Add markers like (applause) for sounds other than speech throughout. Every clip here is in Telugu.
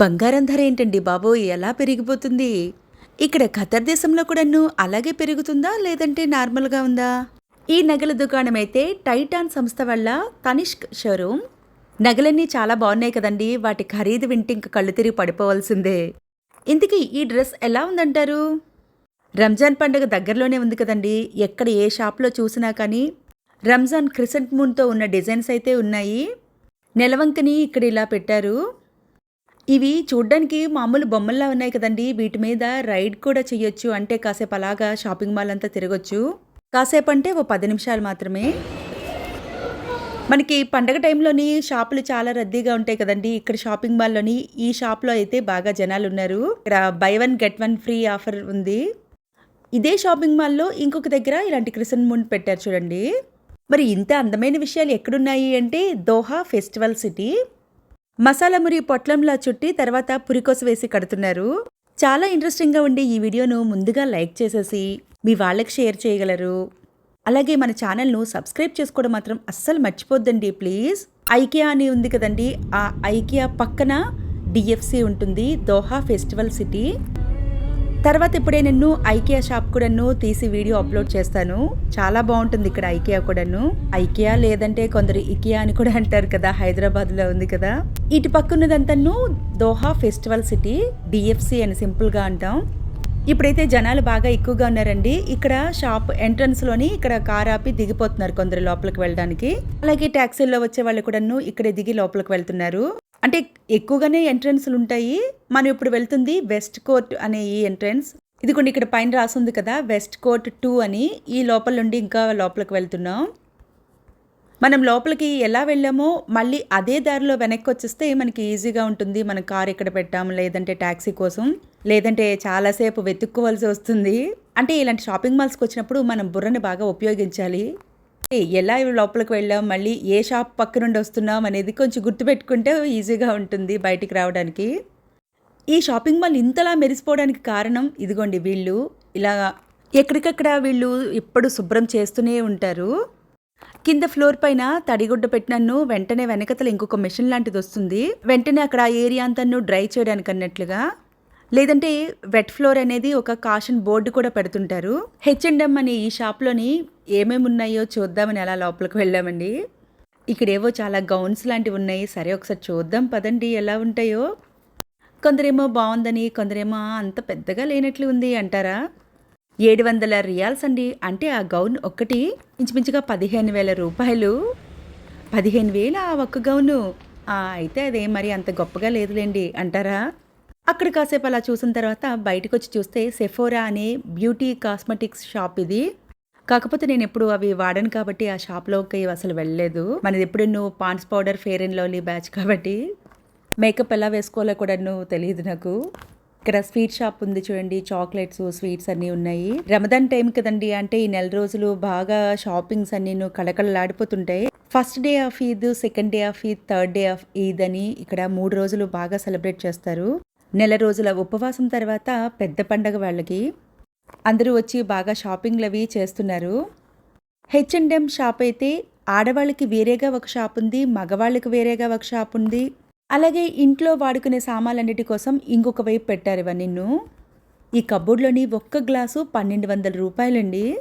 బంగారం ధర ఏంటండి బాబు? ఎలా పెరిగిపోతుంది? ఇక్కడ ఖతర్ దేశంలో కూడాను అలాగే పెరుగుతుందా? లేదంటే నార్మల్గా ఉందా? ఈ నగల దుకాణం అయితే టైటాన్ సంస్థ వల్ల తనిష్క్ షోరూమ్ నగలన్నీ చాలా బాగున్నాయి కదండి. వాటి ఖరీదు వింటే ఇంక కళ్ళు తిరిగి పడిపోవాల్సిందే. ఇంతకీ ఈ డ్రెస్ ఎలా ఉందంటారు? రంజాన్ పండుగ దగ్గరలోనే ఉంది కదండి. ఎక్కడ ఏ షాప్లో చూసినా కానీ రంజాన్ క్రిసెంట్ మూన్తో ఉన్న డిజైన్స్ అయితే ఉన్నాయి. నెలవంకని ఇక్కడ ఇలా పెట్టారు. ఇవి చూడ్డానికి మామూలు బొమ్మల్లా ఉన్నాయి కదండి. వీటి మీద రైడ్ కూడా చేయొచ్చు అంటే కాసేపు అలాగా షాపింగ్ మాల్ అంతా తిరగొచ్చు. కాసేపు అంటే ఓ పది నిమిషాలు మాత్రమే. మనకి పండగ టైంలోని షాపులు చాలా రద్దీగా ఉంటాయి కదండి. ఇక్కడ షాపింగ్ మాల్లోని ఈ షాప్లో అయితే బాగా జనాలు ఉన్నారు. ఇక్కడ buy one get one free offer ఉంది. ఇదే షాపింగ్ మాల్లో ఇంకొక దగ్గర ఇలాంటి క్రిసన్ మూన్ పెట్టారు చూడండి. మరి ఇంత అందమైన విషయాలు ఎక్కడున్నాయి అంటే దోహా ఫెస్టివల్ సిటీ. మసాలా మురి పొట్లంలా చుట్టి తర్వాత పురికోస వేసి కడుతున్నారు. చాలా ఇంట్రెస్టింగ్గా ఉండే ఈ వీడియోను ముందుగా లైక్ చేసేసి మీ వాళ్ళకి షేర్ చేయగలరు. అలాగే మన ఛానల్ను సబ్స్క్రైబ్ చేసుకోవడం మాత్రం అస్సలు మర్చిపోద్దండి ప్లీజ్. ఐకియా అని ఉంది కదండి ఆ ఐకియా పక్కన డిఎఫ్సి ఉంటుంది దోహా ఫెస్టివల్ సిటీ. తర్వాత ఇప్పుడే నేను ఐకియా షాప్ కూడాను తీసి వీడియో అప్లోడ్ చేస్తాను. చాలా బాగుంటుంది ఇక్కడ ఐకియా కూడాను. ఐకియా లేదంటే కొందరు ఇకియా అని కూడా అంటారు కదా హైదరాబాద్లో ఉంది కదా. ఇటు పక్కన్నదంతను దోహా ఫెస్టివల్ సిటీ డిఎఫ్సి అని సింపుల్గా అంటాం. ఇప్పుడైతే జనాలు బాగా ఎక్కువగా ఉన్నారండి. ఇక్కడ షాప్ ఎంట్రన్స్లోని ఇక్కడ కార్ ఆపి దిగిపోతున్నారు కొందరు లోపలికి వెళ్ళడానికి. అలాగే ట్యాక్సీల్లో వచ్చే వాళ్ళు కూడాను ఇక్కడే దిగి లోపలికి వెళ్తున్నారు. అంటే ఎక్కువగానే ఎంట్రన్స్లు ఉంటాయి. మనం ఇప్పుడు వెళ్తుంది వెస్ట్ కోర్ట్ అనే ఈ ఎంట్రన్స్. ఇదిగోండి ఇక్కడ పైన రాసుంది కదా వెస్ట్ కోర్ట్ టూ అని. ఈ లోపల నుండి ఇంకా లోపలికి వెళ్తున్నాం. మనం లోపలికి ఎలా వెళ్ళామో మళ్ళీ అదే దారిలో వెనక్కి వచ్చేస్తే మనకి ఈజీగా ఉంటుంది. మన కార్ ఇక్కడ పెట్టాం లేదంటే ట్యాక్సీ కోసం. లేదంటే చాలాసేపు వెతుక్కోవాల్సి వస్తుంది. అంటే ఇలాంటి షాపింగ్ మాల్స్కి వచ్చినప్పుడు మనం బుర్రని బాగా ఉపయోగించాలి. ఎలా లోపలికి వెళ్ళాం? మళ్ళీ ఏ షాప్ పక్క నుండి వస్తున్నాం అనేది కొంచెం గుర్తుపెట్టుకుంటే ఈజీగా ఉంటుంది బయటికి రావడానికి. ఈ షాపింగ్ మాల్ ఇంతలా మెరిసిపోవడానికి కారణం ఇదిగోండి వీళ్ళు. ఇలా ఎక్కడికక్కడ వీళ్ళు ఎప్పుడు శుభ్రం చేస్తూనే ఉంటారు. కింద ఫ్లోర్ పైన తడిగుడ్డ పెట్టినన్ను వెంటనే వెనకతల ఇంకొక మెషిన్ లాంటిది వస్తుంది. వెంటనే అక్కడ ఆ ఏరియా అంతా డ్రై చేయడానికి అన్నట్లుగా. లేదంటే వెట్ ఫ్లోర్ అనేది ఒక కాషన్ బోర్డు కూడా పెడుతుంటారు. హెచ్ఎండ్ఎం అనే ఈ షాప్లోని ఏమేమి ఉన్నాయో చూద్దామని అలా లోపలికి వెళ్ళామండి. ఇక్కడేవో చాలా గౌన్స్ లాంటివి ఉన్నాయి. సరే ఒకసారి చూద్దాం పదండి ఎలా ఉంటాయో. కొందరేమో బాగుందని కొందరేమో అంత పెద్దగా లేనట్లు ఉంది అంటారా? ఏడు వందల రియాల్స్ అండి. అంటే ఆ గౌన్ ఒక్కటి ఇంచుమించుగా పదిహేను వేల రూపాయలు. పదిహేను వేల ఆ ఒక్క గౌను. అయితే అదే మరి అంత గొప్పగా లేదులేండి అంటారా? అక్కడ కాసేపు అలా చూసిన తర్వాత బయటకు వచ్చి చూస్తే సెఫోరా అనే బ్యూటీ కాస్మెటిక్స్ షాప్ ఇది. కాకపోతే నేను ఎప్పుడు అవి వాడను కాబట్టి ఆ షాప్లోకి అసలు వెళ్ళలేదు. మనది ఎప్పుడు నువ్వు Pond's powder fair and lovely batch కాబట్టి మేకప్ ఎలా వేసుకోవాలో కూడా నువ్వు తెలియదు నాకు. ఇక్కడ స్వీట్ షాప్ ఉంది చూడండి చాక్లెట్స్ స్వీట్స్ అన్నీ ఉన్నాయి. రమదాన్ టైం కదండి అంటే ఈ నెల రోజులు బాగా షాపింగ్స్ అన్ని కళకళలాడిపోతుంటాయి first day of Eid second day of Eid third day of Eid అని ఇక్కడ మూడు రోజులు బాగా సెలబ్రేట్ చేస్తారు. నెల రోజుల ఉపవాసం తర్వాత పెద్ద పండగ వాళ్ళకి అందరూ వచ్చి బాగా షాపింగ్లు అవి చేస్తున్నారు. H&M హెచ్ఎండ్ఎం షాప్ అయితే ఆడవాళ్ళకి వేరేగా ఒక షాప్ ఉంది మగవాళ్ళకి వేరేగా ఒక షాప్ ఉంది. అలాగే ఇంట్లో వాడుకునే సామాన్లన్నిటి కోసం ఇంకొక వైపు పెట్టారు ఇవన్నీ ఈ కబోర్డ్లోని ఒక్క గ్లాసు పన్నెండు వందల రూపాయలండి.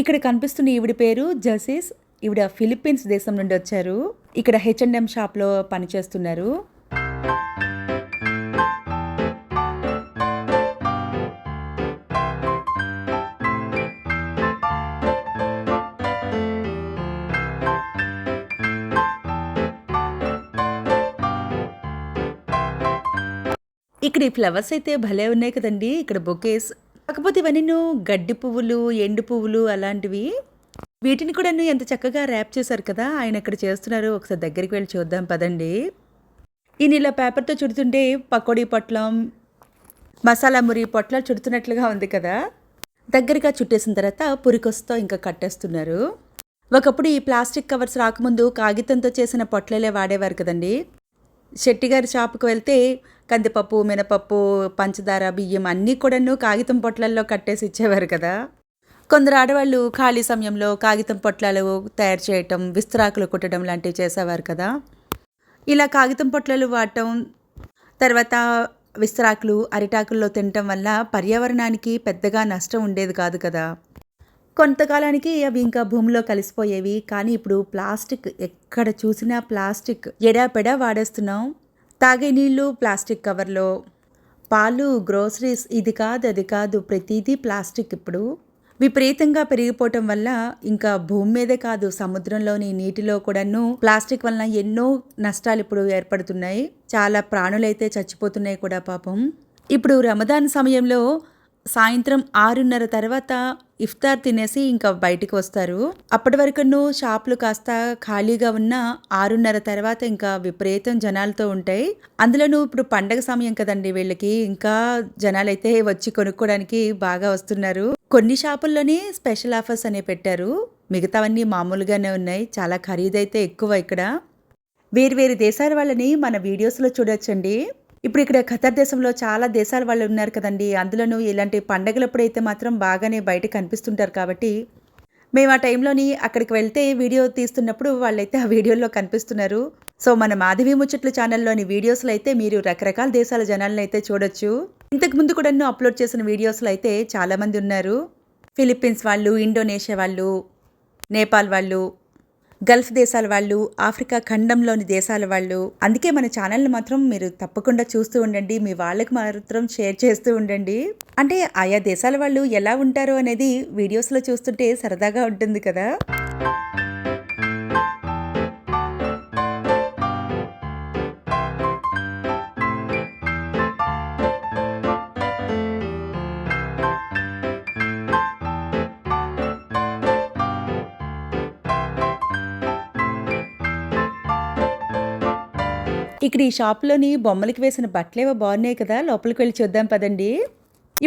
ఇక్కడ కనిపిస్తున్న ఈవిడ పేరు జసీస్ ఈవిడ ఫిలిప్పీన్స్ దేశం నుండి వచ్చారు. ఇక్కడ H&M హెచ్ఎండ్ఎం షాప్లో పనిచేస్తున్నారు. ఇక్కడ ఈ ఫ్లవర్స్ అయితే భలే ఉన్నాయి కదండి. ఇక్కడ బొకేస్. కాకపోతే ఇవన్నీ నువ్వు గడ్డి పువ్వులు ఎండు పువ్వులు అలాంటివి వీటిని కూడా నువ్వు ఎంత చక్కగా ర్యాప్ చేశారు కదా ఆయన ఇక్కడ చేస్తున్నారు ఒకసారి దగ్గరికి వెళ్ళి చూద్దాం పదండి. ఈయన ఇలా పేపర్తో చుడుతుంటే పకోడీ పొట్లం మసాలా మురి పొట్లాలు చుడుతున్నట్లుగా ఉంది కదా. దగ్గరగా చుట్టేసిన తర్వాత పురికొస్తో ఇంకా కట్టేస్తున్నారు. ఒకప్పుడు ఈ ప్లాస్టిక్ కవర్స్ రాకముందు కాగితంతో చేసిన పొట్లలే వాడేవారు కదండి. శెట్టిగారి షాపుకి వెళ్తే కందిపప్పు మినపప్పు పంచదార బియ్యం అన్నీ కూడాను కాగితం పొట్లల్లో కట్టేసి ఇచ్చేవారు కదా. కొందరు ఆడవాళ్ళు ఖాళీ సమయంలో కాగితం పొట్లాలు తయారు చేయటం విస్తరాకులు కుట్టడం లాంటివి చేసేవారు కదా. ఇలా కాగితం పొట్లాలు వాడటం తర్వాత విస్తరాకులు అరిటాకుల్లో తినటం వల్ల పర్యావరణానికి పెద్దగా నష్టం ఉండేది కాదు కదా. కొంతకాలానికి అవి ఇంకా భూమిలో కలిసిపోయేవి. కానీ ఇప్పుడు ప్లాస్టిక్ ఎక్కడ చూసినా ప్లాస్టిక్ ఎడాపెడా వాడేస్తున్నాం. తాగే నీళ్ళు ప్లాస్టిక్ కవర్లో. పాలు గ్రోసరీస్ ఇది కాదు అది కాదు ప్రతిదీ ప్లాస్టిక్ ఇప్పుడు. విపరీతంగా పెరిగిపోవటం వల్ల ఇంకా భూమి మీదే కాదు సముద్రంలోని నీటిలో కూడాను ప్లాస్టిక్ వలన ఎన్నో నష్టాలు ఇప్పుడు ఏర్పడుతున్నాయి. చాలా ప్రాణులైతే చచ్చిపోతున్నాయి కూడా పాపం. ఇప్పుడు రమదాన్ సమయంలో సాయంత్రం ఆరున్నర తర్వాత ఇఫ్తార్ తినేసి ఇంకా బయటికి వస్తారు. అప్పటి వరకు షాపులు కాస్త ఖాళీగా ఉన్న ఆరున్నర తర్వాత ఇంకా విపరీతం జనాలతో ఉంటాయి. అందులోనూ ఇప్పుడు పండగ సమయం కదండి వీళ్ళకి. ఇంకా జనాలైతే వచ్చి కొనుక్కోవడానికి బాగా వస్తున్నారు. కొన్ని షాపుల్లోనే స్పెషల్ ఆఫర్స్ అనే పెట్టారు. మిగతావన్నీ మామూలుగానే ఉన్నాయి. చాలా ఖరీదైతే ఎక్కువ ఇక్కడ. వేరు దేశాల వాళ్ళని మన వీడియోస్లో చూడొచ్చండి. ఇప్పుడు ఇక్కడ ఖతర్ దేశంలో చాలా దేశాల వాళ్ళు ఉన్నారు కదండి. అందులోనూ ఇలాంటి పండగలప్పుడు అయితే మాత్రం బాగానే బయట కనిపిస్తుంటారు కాబట్టి మేము ఆ టైంలోని అక్కడికి వెళ్తే వీడియో తీస్తున్నప్పుడు వాళ్ళైతే ఆ వీడియోలో కనిపిస్తున్నారు. సో మన మాధవి ముచ్చట్లు ఛానల్లోని వీడియోస్లో అయితే మీరు రకరకాల దేశాల జనాలను అయితే చూడొచ్చు. ఇంతకు ముందు కూడా అప్లోడ్ చేసిన వీడియోస్లో అయితే చాలామంది ఉన్నారు. ఫిలిప్పీన్స్ వాళ్ళు ఇండోనేషియా వాళ్ళు నేపాల్ వాళ్ళు గల్ఫ్ దేశాల వాళ్ళు ఆఫ్రికా ఖండంలోని దేశాల వాళ్ళు. అందుకే మన ఛానల్ని మాత్రం మీరు తప్పకుండా చూస్తూ ఉండండి. మీ వాళ్ళకి మాత్రం షేర్ చేస్తూ ఉండండి. అంటే ఆయా దేశాల వాళ్ళు ఎలా ఉంటారు అనేది వీడియోస్లో చూస్తుంటే సరదాగా ఉంటుంది కదా. ఇక్కడ ఈ షాప్లోని బొమ్మలకి వేసిన బట్టలేవో బాగున్నాయి కదా లోపలికి వెళ్ళి చూద్దాం పదండి.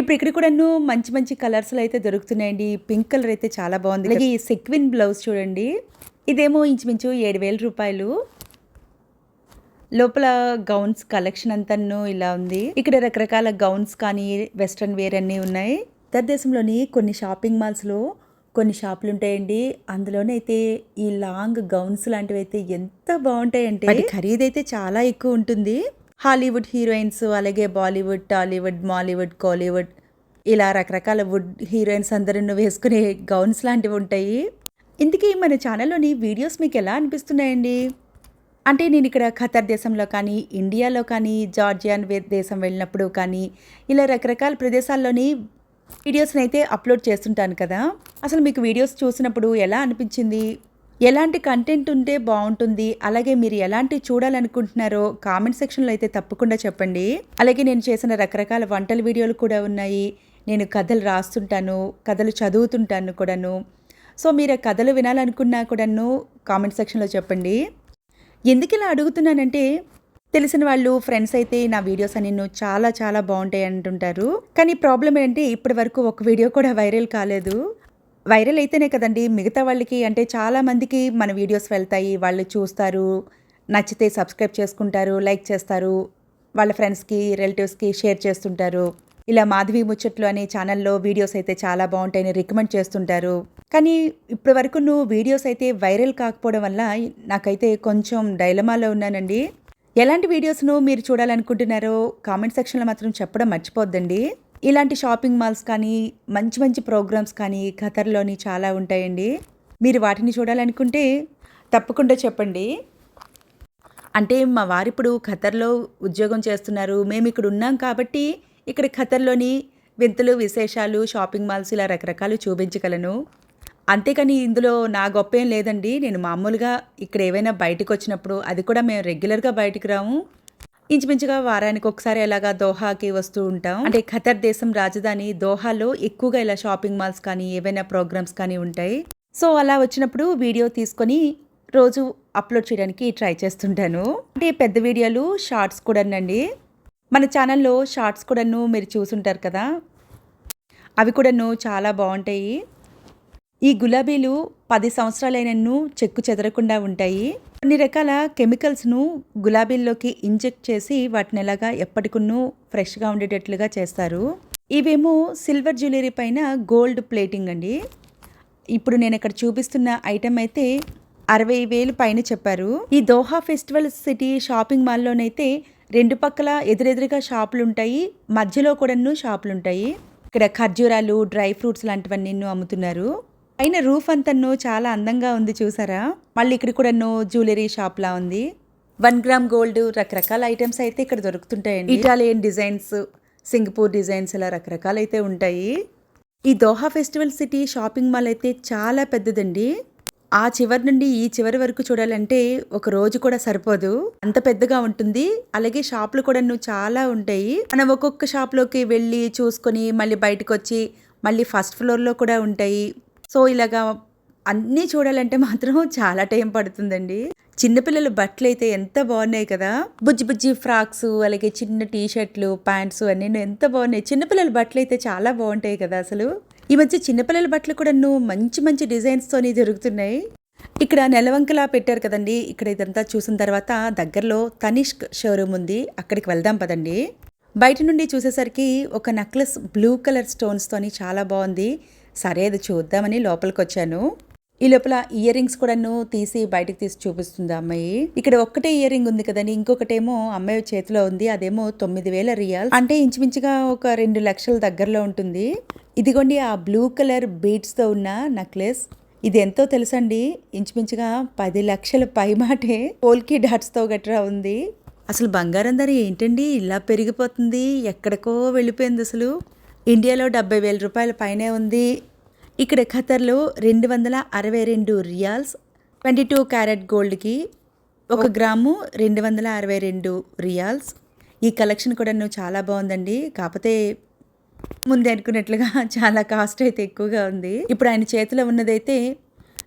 ఇప్పుడు ఇక్కడ కూడా మంచి మంచి కలర్స్లో అయితే దొరుకుతున్నాయండి. పింక్ కలర్ అయితే చాలా బాగుంది అలాగే ఈ సెక్విన్ బ్లౌజ్ చూడండి. ఇదేమో ఇంచుమించు ఏడు వేల రూపాయలు. లోపల గౌన్స్ కలెక్షన్ అంతను ఇలా ఉంది. ఇక్కడ రకరకాల గౌన్స్ కానీ వెస్ట్రన్ వేర్ అన్నీ ఉన్నాయి. దేశంలోని కొన్ని షాపింగ్ మాల్స్లో కొన్ని షాపులు ఉంటాయండి. అందులోనే అయితే ఈ లాంగ్ గౌన్స్ లాంటివి అయితే ఎంత బాగుంటాయంటే వాటి ఖరీదైతే చాలా ఎక్కువ ఉంటుంది. హాలీవుడ్ హీరోయిన్స్ అలాగే బాలీవుడ్ టాలీవుడ్ మాలీవుడ్ కాలీవుడ్ ఇలా రకరకాల వుడ్ హీరోయిన్స్ అందరూ వేసుకునే గౌన్స్ లాంటివి ఉంటాయి. ఇందుకే మన ఛానల్లోని వీడియోస్ మీకు ఎలా అనిపిస్తున్నాయండి? అంటే నేను ఇక్కడ ఖతర్ దేశంలో కానీ ఇండియాలో కానీ జార్జియాన్ దేశం వెళ్ళినప్పుడు కానీ ఇలా రకరకాల ప్రదేశాల్లోని వీడియోస్ని అయితే అప్లోడ్ చేస్తుంటాను కదా. అసలు మీకు వీడియోస్ చూసినప్పుడు ఎలా అనిపించింది? ఎలాంటి కంటెంట్ ఉంటే బాగుంటుంది? అలాగే మీరు ఎలాంటి చూడాలనుకుంటున్నారో కామెంట్ సెక్షన్లో అయితే తప్పకుండా చెప్పండి. అలాగే నేను చేసిన రకరకాల వంటల వీడియోలు కూడా ఉన్నాయి. నేను కథలు రాస్తుంటాను కథలు చదువుతుంటాను కూడాను. సో మీరు కథలు వినాలనుకున్నా కూడాను కామెంట్ సెక్షన్లో చెప్పండి. ఎందుకు ఇలా అడుగుతున్నానంటే తెలిసిన వాళ్ళు ఫ్రెండ్స్ అయితే నా వీడియోస్ అన్ని చాలా చాలా బాగుంటాయి అంటుంటారు. కానీ ప్రాబ్లం ఏంటంటే ఇప్పటి వరకు ఒక వీడియో కూడా వైరల్ కాలేదు. వైరల్ అయితేనే కదండి మిగతా వాళ్ళకి అంటే చాలామందికి మన వీడియోస్ వెళ్తాయి. వాళ్ళు చూస్తారు నచ్చితే సబ్స్క్రైబ్ చేసుకుంటారు లైక్ చేస్తారు. వాళ్ళ ఫ్రెండ్స్కి రిలేటివ్స్కి షేర్ చేస్తుంటారు. ఇలా మాధవి ముచ్చట్లు అనే ఛానల్లో వీడియోస్ అయితే చాలా బాగుంటాయని రికమెండ్ చేస్తుంటారు. కానీ ఇప్పటి వరకు నువ్వు వీడియోస్ అయితే వైరల్ కాకపోవడం వల్ల నాకైతే కొంచెం డైలమాలో ఉన్నానండి. ఎలాంటి వీడియోస్ను మీరు చూడాలనుకుంటున్నారో కామెంట్ సెక్షన్లో మాత్రం చెప్పడం మర్చిపోద్దండి. ఇలాంటి షాపింగ్ మాల్స్ కానీ మంచి మంచి ప్రోగ్రామ్స్ కానీ ఖతర్లోని చాలా ఉంటాయండి. మీరు వాటిని చూడాలనుకుంటే తప్పకుండా చెప్పండి. అంటే మా వారిప్పుడు ఖతర్లో ఉద్యోగం చేస్తున్నారు. మేము ఇక్కడ ఉన్నాం కాబట్టి ఇక్కడ ఖతర్లోని వింతలు విశేషాలు షాపింగ్ మాల్స్ ఇలా రకరకాలు చూపించగలను. అంతేకాని ఇందులో నా గొప్ప ఏం లేదండి. నేను మామూలుగా ఇక్కడ ఏవైనా బయటకు వచ్చినప్పుడు అది కూడా మేము రెగ్యులర్గా బయటకు రాము. ఇంచుమించుగా వారానికి ఒకసారి అలాగా దోహాకి వస్తూ ఉంటాం. అంటే ఖతర్ దేశం రాజధాని దోహాలో ఎక్కువగా ఇలా షాపింగ్ మాల్స్ కానీ ఏవైనా ప్రోగ్రామ్స్ కానీ ఉంటాయి. సో అలా వచ్చినప్పుడు వీడియో తీసుకొని రోజు అప్లోడ్ చేయడానికి ట్రై చేస్తుంటాను. అంటే పెద్ద వీడియోలు షార్ట్స్ కూడానండి. మన ఛానల్లో షార్ట్స్ కూడాను మీరు చూసుంటారు కదా. అవి కూడాను చాలా బాగుంటాయి. ఈ గులాబీలు పది సంవత్సరాలైనను చెక్కు చెదరకుండా ఉంటాయి. కొన్ని రకాల కెమికల్స్ను గులాబీల్లోకి ఇంజెక్ట్ చేసి వాటిని ఎలాగా ఎప్పటికున్నూ ఫ్రెష్గా ఉండేటట్లుగా చేస్తారు. ఇవేమో సిల్వర్ జ్యువెలరీ పైన గోల్డ్ ప్లేటింగ్ అండి. ఇప్పుడు నేను ఇక్కడ చూపిస్తున్న ఐటెం అయితే అరవై వేలు పైన చెప్పారు. ఈ దోహా ఫెస్టివల్ సిటీ షాపింగ్ మాల్లోనైతే రెండు పక్కల ఎదురెదురుగా షాపులు ఉంటాయి మధ్యలో కూడాను షాపులు ఉంటాయి ఇక్కడ ఖర్జూరాలు డ్రై ఫ్రూట్స్ లాంటివన్నీ అమ్ముతున్నారు. పైన రూఫ్ అంతను చాలా అందంగా ఉంది చూసారా? మళ్ళీ ఇక్కడ కూడా నో జ్యువెలరీ షాప్ లా ఉంది. వన్ గ్రామ్ గోల్డ్ రకరకాల ఐటమ్స్ అయితే ఇక్కడ దొరుకుతుంటాయండి. ఇటాలియన్ డిజైన్స్ సింగపూర్ డిజైన్స్ ఇలా రకరకాలు అయితే ఉంటాయి. ఈ Doha festival city shopping mall అయితే చాలా పెద్దదండి. ఆ చివరి నుండి ఈ చివరి వరకు చూడాలంటే ఒక రోజు కూడా సరిపోదు. అంత పెద్దగా ఉంటుంది. అలాగే షాపులు కూడా నువ్వు చాలా ఉంటాయి. మనం ఒక్కొక్క షాప్లోకి వెళ్ళి చూసుకొని మళ్ళీ బయటకు వచ్చి మళ్ళీ ఫస్ట్ ఫ్లోర్లో కూడా ఉంటాయి. సో ఇలాగా అన్నీ చూడాలంటే మాత్రం చాలా టైం పడుతుందండి. చిన్నపిల్లల బట్టలు అయితే ఎంత బాగున్నాయి కదా. బుజ్జి బుజ్జి ఫ్రాక్స్ అలాగే చిన్న టీ షర్ట్లు ప్యాంట్స్ అన్నీ ఎంత బాగున్నాయి. చిన్నపిల్లల బట్టలు అయితే చాలా బాగుంటాయి కదా అసలు. ఈ మధ్య చిన్నపిల్లల బట్టలు కూడా నువ్వు మంచి మంచి డిజైన్స్తోని దొరుకుతున్నాయి ఇక్కడ నెలవంకలా పెట్టారు కదండి. ఇక్కడ ఇదంతా చూసిన తర్వాత దగ్గరలో తనిష్క్ షోరూమ్ ఉంది. అక్కడికి వెళ్దాం పదండి. బయట నుండి చూసేసరికి ఒక నెక్లెస్ బ్లూ కలర్ స్టోన్స్తోని చాలా బాగుంది. సరే అది చూద్దామని లోపలికి వచ్చాను ఈ లోపల ఇయర్ రింగ్స్ కూడాను తీసి బయటకు తీసి చూపిస్తుంది ఆ అమ్మాయి. ఇక్కడ ఒక్కటే ఇయర్ రింగ్ ఉంది కదండి ఇంకొకటేమో అమ్మాయి చేతిలో ఉంది అదేమో తొమ్మిది వేల రియాల్. అంటే ఇంచుమించుగా ఒక రెండు లక్షల దగ్గరలో ఉంటుంది. ఇదిగోండి ఆ బ్లూ కలర్ బీడ్స్తో ఉన్న నెక్లెస్. ఇది ఎంతో తెలుసండి ఇంచుమించుగా పది లక్షల పైమాటే పోల్కి డాట్స్తో గట్రా ఉంది. అసలు బంగారం ధర ఏంటండి? ఇలా పెరిగిపోతుంది ఎక్కడికో వెళ్ళిపోయింది అసలు. ఇండియాలో డెబ్బై వేల రూపాయల పైనే ఉంది. ఇక్కడ ఖతర్లో రెండు వందల అరవై రెండు రియాల్స్ ట్వంటీ టూ క్యారెట్ గోల్డ్కి ఒక గ్రాము రెండు వందల అరవై రెండు రియాల్స్. ఈ కలెక్షన్ కూడా నువ్వు చాలా బాగుందండి. కాకపోతే ముందే అనుకున్నట్లుగా (laughs) చాలా కాస్ట్ అయితే ఎక్కువగా ఉంది. ఇప్పుడు ఆయన చేతిలో ఉన్నదైతే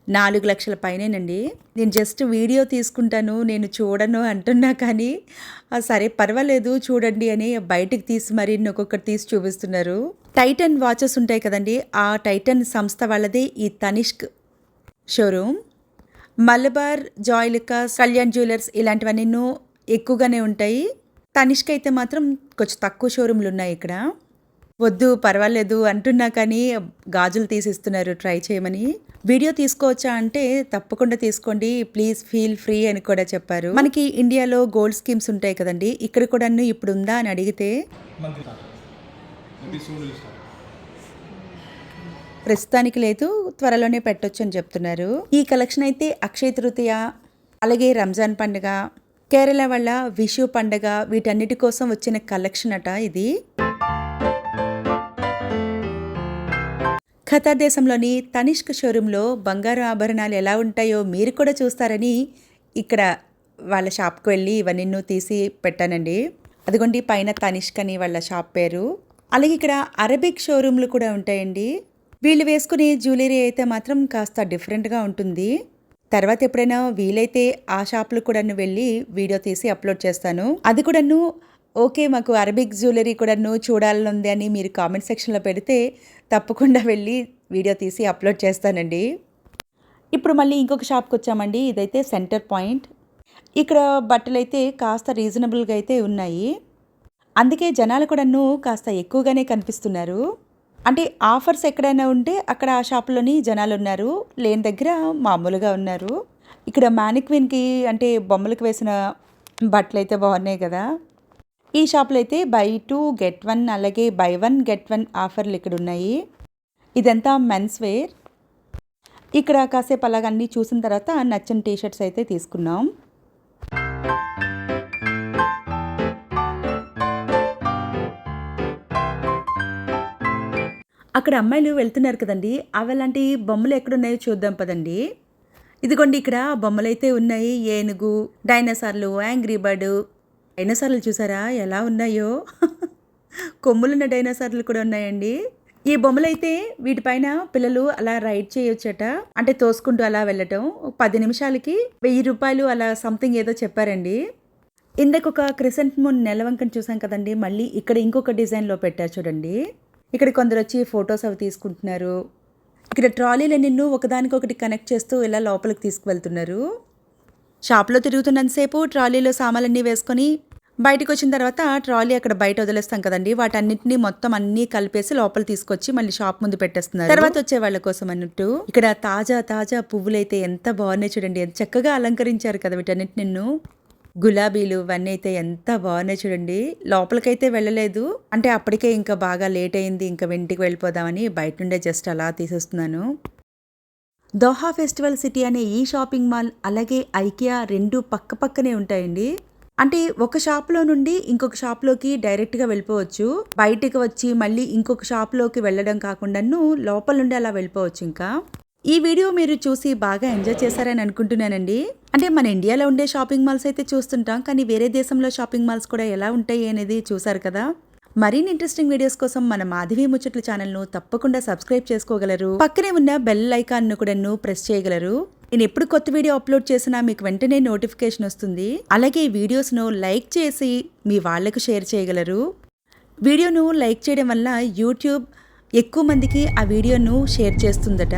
నాలుగు లక్షల పైనేనండి. నేను జస్ట్ వీడియో తీసుకుంటాను నేను చూడను అంటున్నా కానీ సరే పర్వాలేదు చూడండి అని బయటికి తీసి మరి ఒక్కొక్కటి తీసి చూపిస్తున్నారు. టైటన్ వాచెస్ ఉంటాయి కదండి ఆ టైటన్ సంస్థ వాళ్ళది ఈ తనిష్క్ షోరూమ్ మలబార్ జాయిలికాస్ కళ్యాణ్ జ్యువెలర్స్ ఇలాంటివన్నీ ఎక్కువగానే ఉంటాయి. తనిష్క్ అయితే మాత్రం కొంచెం తక్కువ షోరూమ్లు ఉన్నాయి ఇక్కడ. వద్దు పర్వాలేదు అంటున్నా కానీ గాజులు తీసిస్తున్నారు ట్రై చేయమని. వీడియో తీసుకోవచ్చా అంటే తప్పకుండా తీసుకోండి ప్లీజ్ ఫీల్ ఫ్రీ అని కూడా చెప్పారు. మనకి ఇండియాలో గోల్డ్ స్కీమ్స్ ఉంటాయి కదండి ఇక్కడ కూడా ఇప్పుడు ఉందా అని అడిగితే ప్రస్తుతానికి లేదు త్వరలోనే పెట్టొచ్చు అని చెప్తున్నారు. ఈ కలెక్షన్ అయితే అక్షయ తృతీయ అలాగే రంజాన్ పండుగ కేరళ వల్ల విషు పండుగ వీటన్నిటి కోసం వచ్చిన కలెక్షన్ అట ఇది. ఖతార్ దేశంలోని తనిష్క్ షోరూంలో బంగారు ఆభరణాలు ఎలా ఉంటాయో మీరు కూడా చూస్తారని ఇక్కడ వాళ్ళ షాప్కి వెళ్ళి ఇవన్నీ తీసి పెట్టానండి. అదిగోండి పైన తనిష్క్ అని వాళ్ళ షాప్ పేరు. అలాగే ఇక్కడ అరబిక్ షోరూంలు కూడా ఉంటాయండి. వీళ్ళు వేసుకునే జ్యువెలరీ అయితే మాత్రం కాస్త డిఫరెంట్గా ఉంటుంది. తర్వాత ఎప్పుడైనా వీలైతే ఆ షాప్లు కూడా వెళ్ళి వీడియో తీసి అప్లోడ్ చేస్తాను. అది కూడాను ఓకే మాకు అరబిక్ జ్యువెలరీ కూడాను చూడాలని ఉంది అని మీరు కామెంట్ సెక్షన్లో పెడితే తప్పకుండా వెళ్ళి వీడియో తీసి అప్లోడ్ చేస్తానండి. ఇప్పుడు మళ్ళీ ఇంకొక షాప్కి వచ్చామండి. ఇదైతే సెంటర్ పాయింట్. ఇక్కడ బట్టలు అయితే కాస్త రీజనబుల్గా అయితే ఉన్నాయి. అందుకే జనాలు కూడాను కాస్త ఎక్కువగానే కనిపిస్తున్నారు. అంటే ఆఫర్స్ ఎక్కడైనా ఉంటే అక్కడ ఆ షాప్లోని జనాలు ఉన్నారు. లేని దగ్గర మామూలుగా ఉన్నారు. ఇక్కడ మ్యానిక్విన్కి అంటే బొమ్మలకు వేసిన బట్టలు అయితే బాగున్నాయి కదా. ఈ షాప్లో అయితే బై టూ గెట్ వన్ అలాగే బై వన్ గెట్ వన్ ఆఫర్లు ఇక్కడ ఉన్నాయి. ఇదంతా మెన్స్ వేర్. ఇక్కడ కాసేపు అలాగ అన్నీ చూసిన తర్వాత నచ్చని టీ షర్ట్స్ అయితే తీసుకున్నాం. అక్కడ అమ్మాయిలు వెళ్తున్నారు కదండి అవి అలాంటి బొమ్మలు ఎక్కడున్నాయో చూద్దాం పదండి. ఇదిగోండి ఇక్కడ బొమ్మలు అయితే ఉన్నాయి ఏనుగు డైనోసార్లు యాంగ్రీ బర్డ్ డైనోసార్లు చూసారా? ఎలా ఉన్నాయో? కొమ్ములున్న డైనోసార్లు కూడా ఉన్నాయండి. ఈ బొమ్మలు అయితే వీటిపైన పిల్లలు అలా రైడ్ చేయొచ్చట. అంటే తోసుకుంటూ అలా వెళ్ళటం. పది నిమిషాలకి వెయ్యి రూపాయలు అలా సంథింగ్ ఏదో చెప్పారండి. ఇందాక ఒక క్రిసెంట్ మూన్ నెలవంకని చూసాం కదండి. మళ్ళీ ఇక్కడ ఇంకొక డిజైన్లో పెట్టారు చూడండి. ఇక్కడ కొందరు వచ్చి ఫొటోస్ అవి తీసుకుంటున్నారు. ఇక్కడ ట్రాలీలు నిన్ను ఒకదానికొకటి కనెక్ట్ చేస్తూ ఇలా లోపలికి తీసుకువెళ్తున్నారు. షాప్లో తిరుగుతున్నంతసేపు ట్రాలీలో సామాన్లన్నీ వేసుకొని బయటకు వచ్చిన తర్వాత ట్రాలీ అక్కడ బయట వదిలేస్తాం కదండి. వాటన్నిటిని మొత్తం అన్ని కలిపేసి లోపల తీసుకొచ్చి మళ్ళీ షాప్ ముందు పెట్టేస్తున్నారు. తర్వాత వచ్చే వాళ్ళ కోసం అన్నట్టు ఇక్కడ తాజా తాజా పువ్వులు అయితే ఎంత బాగున్నాయి చూడండి. ఎంత చక్కగా అలంకరించారు కదా వీటన్నిటి నిన్ను. గులాబీలు ఇవన్నీ అయితే ఎంత బాగున్నాయి చూడండి. లోపలికైతే వెళ్ళలేదు. అంటే అప్పటికే ఇంకా బాగా లేట్ అయింది. ఇంకా వెంటికి వెళ్ళిపోదామని బయట నుండే జస్ట్ అలా తీసేస్తున్నాను. దోహా ఫెస్టివల్ సిటీ అనే ఈ షాపింగ్ మాల్ అలాగే ఐకియా రెండు పక్క పక్కనే ఉంటాయండి. అంటే ఒక షాప్లో నుండి ఇంకొక షాప్లోకి డైరెక్ట్గా వెళ్ళిపోవచ్చు. బయటికి వచ్చి మళ్ళీ ఇంకొక షాప్లోకి వెళ్ళడం కాకుండాను లోపల నుండి అలా వెళ్ళిపోవచ్చు ఇంకా. ఈ వీడియో మీరు చూసి బాగా ఎంజాయ్ చేశారని అనుకుంటున్నానండి. అంటే మన ఇండియాలో ఉండే షాపింగ్ మాల్స్ అయితే చూస్తుంటాం కానీ వేరే దేశంలో షాపింగ్ మాల్స్ కూడా ఎలా ఉంటాయి అనేది చూసారు కదా. మరిన్ని ఇంట్రెస్టింగ్ వీడియోస్ కోసం మన మాధవి ముచ్చట్లు ఛానల్ను తప్పకుండా సబ్స్క్రైబ్ చేసుకోగలరు. పక్కనే ఉన్న బెల్ ఐకాన్ను కూడా ప్రెస్ చేయగలరు. నేను ఎప్పుడు కొత్త వీడియో అప్లోడ్ చేసినా మీకు వెంటనే నోటిఫికేషన్ వస్తుంది. అలాగే ఈ వీడియోస్ను లైక్ చేసి మీ వాళ్ళకు షేర్ చేయగలరు. వీడియోను లైక్ చేయడం వల్ల యూట్యూబ్ ఎక్కువ మందికి ఆ వీడియోను షేర్ చేస్తుందట.